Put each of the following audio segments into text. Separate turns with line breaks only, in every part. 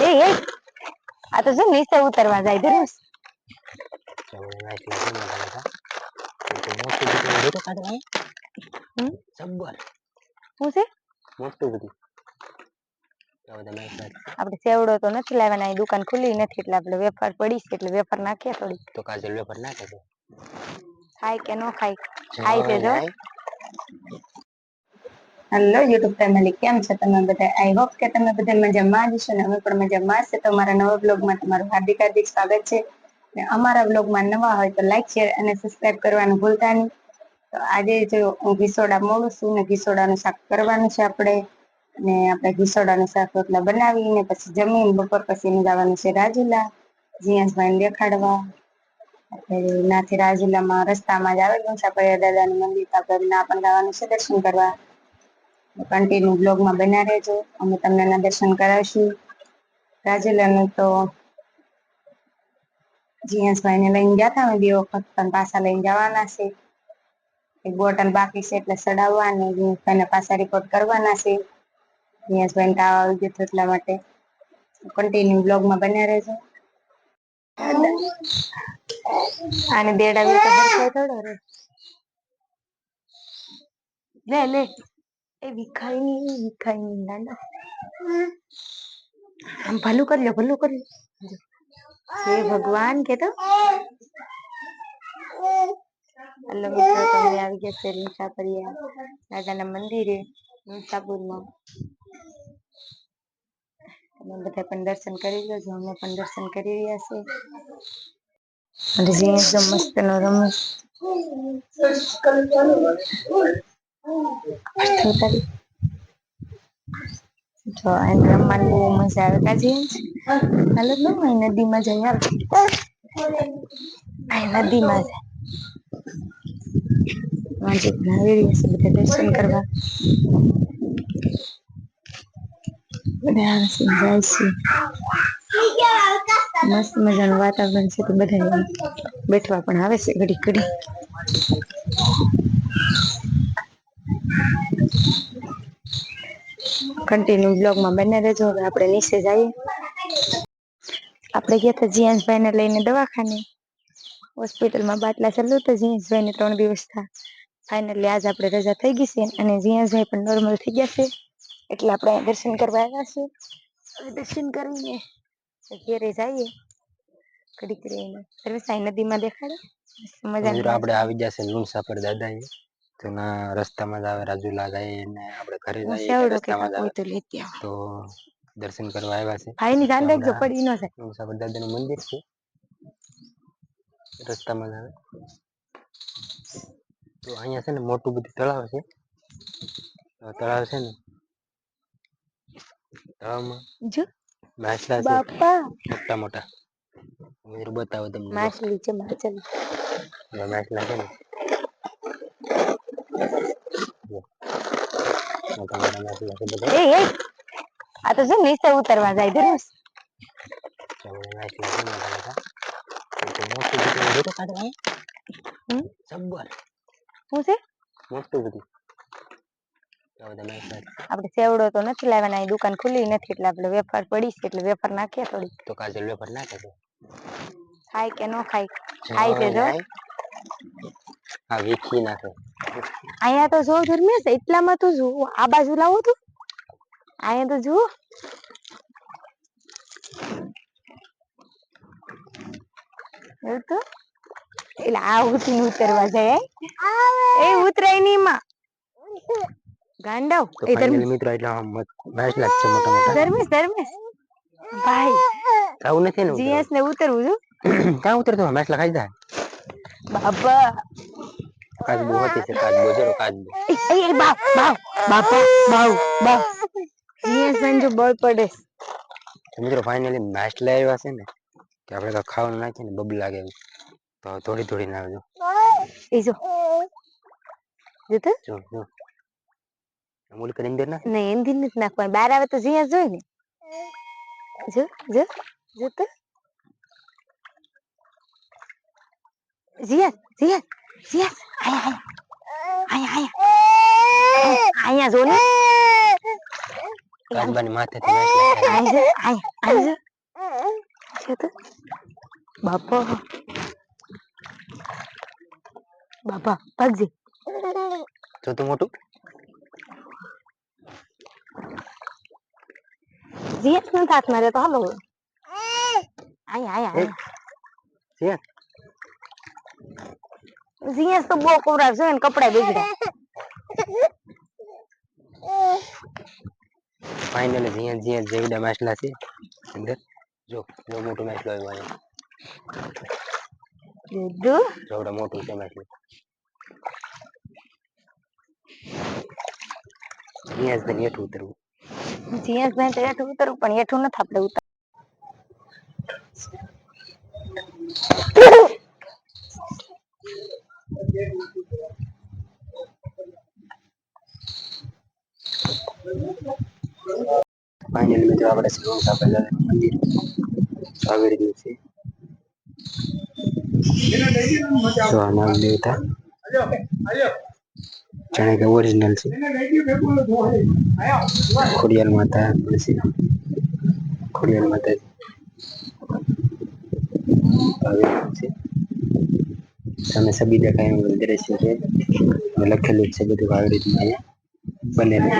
એ એ. આ તો જો નીચે ઉતરવા જાય શું
લાગે
આપણે સેવડો તો નથી લાવવાના દુકાન ખુલ્લી નથી એટલે આપણે વેફર પડી છે એટલે વેફર નાખીએ થોડી
તો કાજલ વેફર નાખે છે?
ખાય કે ન ખાય? ખાય છે જો. હેલો યુટ્યુબ ફેમિલી કેમ છો તમે બધા? આઈ હોપ કે તમે બધા મજામાં જ છો ને અમે પણ મજામાં છે. તો અમારા નવા બ્લોગમાં તમારું હાર્દિક હાર્દિક સ્વાગત છે. ને અમારા બ્લોગમાં નવા હોય તો લાઈક શેર અને સબસ્ક્રાઇબ કરવાનું ભૂલતા નહીં. તો આજે જો હું ઘીસોડા મોડું છું ને ઘીસોડાનું શાક કરવાનું છે આપણે. ને આપણે ઘીસોડાનું શાક રોટલા બનાવીને પછી જમીન, બપોર પછી જવાનું છે રાજુલા, જીયાસભાઈને દેખાડવા. નાથી રાજુલામાં રસ્તામાં જ આવેલું છે. આપણે દાદાનું મંદિર આપણે ના પણ જવાનું છે દર્શન કરવા. કન્ટિન્યુ બ્લોગમાં બના રહેજો. અમે તમને એના દર્શન કરાવીશું. રાજુલાનું તો જીએસભાઈને લઈને ગયા હતા અમે બે વખત, પણ પાછા લઈને જવાના છે. એક બોટલ બાકી છે એટલે સડાવવા અને જીયાસભાઈને પાછા રિપોર્ટ કરવાના છે. જીએસભાઈને તાવ આવી ગયો એટલા માટે કન્ટિન્યુ બ્લોગમાં બન્યા રહેજો. અને દેડાવી તો થોડો રે લે લે. એ વિખાય નહીં વિખાય નહીં નાના આમ ભલું કરી લો ભલું કરી લો હે ભગવાન કે તો હલો મિત્રો તમે આવી ગયા છે મુસાફરિયા દાદાના મંદિરે મુસાફુરમાં તમે બધા પણ દર્શન કરી લેજો અમે પણ દર્શન કરી રહ્યા છે અને જે એકદમ મસ્ત નો રમે થયું જો એને રમવાની બહુ મજા આવે. કાજી હાલો તો, અહીં નદીમાં જઈ હાલ. આ નદીમાં જાય વાંચી આવી રહ્યા છે બધા દર્શન કરવા. બધા જાય છે. મસ્ત મજાનું વાતાવરણ છે તો બધા બેઠવા પણ આવે છે ઘડી ઘડી કન્ટિન્યુ બ્લોગમાં બંને રહેજો. હવે આપણે નીચે જઈએ. આપણે ગયા હતા જીયાસભાઈ ને લઈને દવાખાને. હોસ્પિટલમાં બાટલા ચાલુ હતા. જીયાસભાઈ ને ત્રણ દિવસ થા. ફાઇનલી આજ આપણે રજા થઈ ગઈ છે અને જીયાંશભાઈ પણ નોર્મલ થઈ ગયા છે. એટલે આપણે દર્શન કરવા આવ્યા છે. હવે દર્શન કરીને ઘેરે જઈએ. ઘડીક રહીને. નદીમાં દેખાડે. મજા
આપણે આવી જશે લુણસાપર દાદા તો ના રસ્તામાં જ આવે રાજુલા જાય ને આપણે ઘરે જઈએ રસ્તામાં જ આવે.
તો
દર્શન કરવા આવ્યા છે.
ભાઈ ની ધ્યાન રાખજો પડી ન જાય.
દાદા નું મંદિર છે. રસ્તામાં જ આવે. તો અહીંયા છે ને મોટું બધું તળાવ છે. તળાવ છે ને તળાવમાં
જો
માછલા છે.
બાપા.
મોટા મોટા. બતાવો તમને.
માછલી છે માછલી.
માછલા છે ને જો. મોટા મોટા માછલા છે બધા
એ એ આ તો જો નીચે ઉતરવા જાય ધનુષ
ચાલો, માછલા છે મોટા મોટા તો મોટું બધું જોતો કાઢો ભાઈ
હમ
જબ્બર
શું છે
મોટું બધું આ બધા માછલા છે.
આપણે સેવડો તો નથી લાવવાના દુકાન ખુલ્લી નથી એટલે આપણે વેફર પડી છે એટલે વેફર નાખીએ થોડી
તો કાજલ વેફર નાખે
ખાય કે ન ખાય ખાય છે જો.
હા વીખી નાખે.
અહીંયા તો જો ધર્મેશ એટલામાં તો જો આ બાજુ લાવો તો. અહીંયા તો જુઓ એવું તો? એટલે આ ઉઠીને ઉતરવા જાય એ ઉતરાય નહીં માં. ગાંડવ. એ ધર્મેશ.
મિત્રો એટલે આમ માછલા લાગશે મોટા મોટા.
ધર્મેશ ધર્મેશ. ભાઈ.
આવું નથી ને
જીએસ ને ઉતરવું છું.
ક્યાં ઉતરતો? માછલા લખાઈ જાય
બાપા.
કાચબો હતી છે કાચબો જરો કાચબો
એ બાપ બાપ બાપા બાવ બાવ જીએસ સંજો બળ પડે.
મિત્રો ફાઇનલી મેચ લઈ આવ્યા છે ને કે આપણે તો ખાવાનું નાખીએ ને બબલ લાગે તો થોડી થોડી ના આવજો.
એ જો. જોતો?
જો જો. અમૂલ કરીને અંદર ના
નહીં અંદર નથી નાખવાનું. બહાર આવે તો જ્યાં જોઈ ને. જો જો જો જીયા જીયા જીએસ આયા આયા આયા આયા આયા જો ને. છે તો બાપા. બાપા ભાગજી.
જો તો મોટું.
જીએસ નો હાથ મારે તો હાલો આઈ આઈ આઈ
છે
જીએસ તો બહુ કોરાવ છે ને કપડા બગડ્યા.
ફાઇનલી જીયા જીયા જેવડા માછલા છે. અંદર. જો જો મોટો માછલો આવ્યો અહીંયા જેવડા મોટું છે માછલું. જીયા ને હેઠું ઉતરવું.
જીએસ ને તો હેઠું ઉતરવું પણ હેઠું નથી આપણે ઉતર
ફાઇનલી મિત્રો, આપણે શ્રીમ સાપેલા મંદિર આવી રહ્યું છે. તો આ નાગ દેવતા કે ઓરિજિનલ છે. ખોડિયાર માતા ખોડિયાર માતા આવી રહ્યું છે. સામે સબી દેખાય એવું દ્રશ્ય છે. લખેલું છે બધું આવી રીતનું અહીંયા બનેલું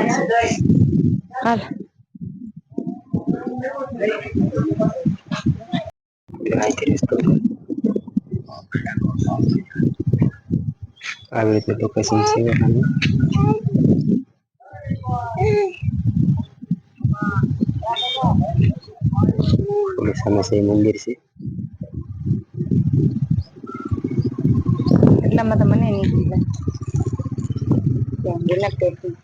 આવી રીતે લોકેશન છે એનું. સામે છે મંદિર છે.
એટલામાં તો મને નહીં કીધા ધ્યાન નથી